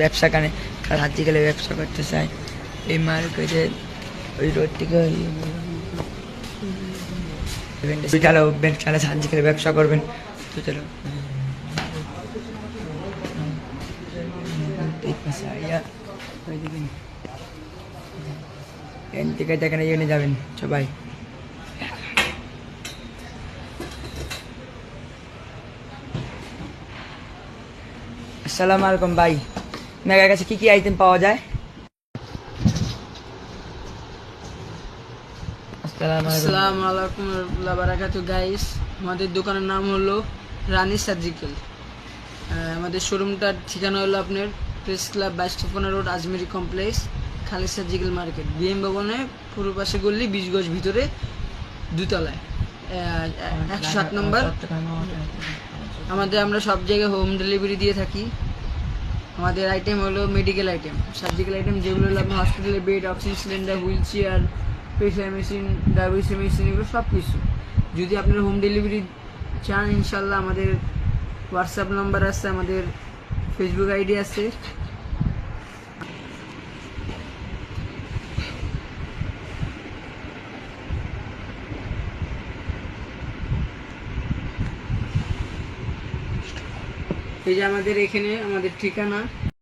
ব্যবসা কানে সার্জিক্যালে ব্যবসা করতে চাই এই মার্কেটে ওই রোড থেকে খেলে সার্জিক্যালে ব্যবসা করবেন। তো চলো। এখান থেকে যাবেন, সবাই। আসসালামু আলাইকুম, ভাই। আপনার কাছে কি কি আইটেম পাওয়া যায়? আসসালামু আলাইকুম। আসসালামু আলাইকুম রহমতুল্লাহ বারাকাতু গাইস আমাদের দোকানের নাম হলো রানী সার্জিক্যাল আমাদের শোরুমটার ঠিকানা হলো আপনার প্রেস ক্লাব বাইশটপনা রোড আজমেরি কমপ্লেক্স খালি সার্জিক্যাল মার্কেট বিএম ভবনে পূর্ব পাশে গল্লি বিশ গজ ভিতরে দুতলায়। একশো সাত নম্বর। আমাদের আমরা সব জায়গায় হোম ডেলিভারি দিয়ে থাকি। আমাদের আইটেম হলো মেডিকেল আইটেম সার্জিক্যাল আইটেম যেগুলো হলো হসপিটালে bed oxygen cylinder wheel chair pressure machine diabetes machine এগুলো সব কিছু যদি আপনারা হোম ডেলিভারি চান ইনশাল্লাহ আমাদের হোয়াটসঅ্যাপ নাম্বার আছে, আমাদের ফেসবুক আইডি আছে। এই যে আমাদের এখানে আমাদের ঠিকানা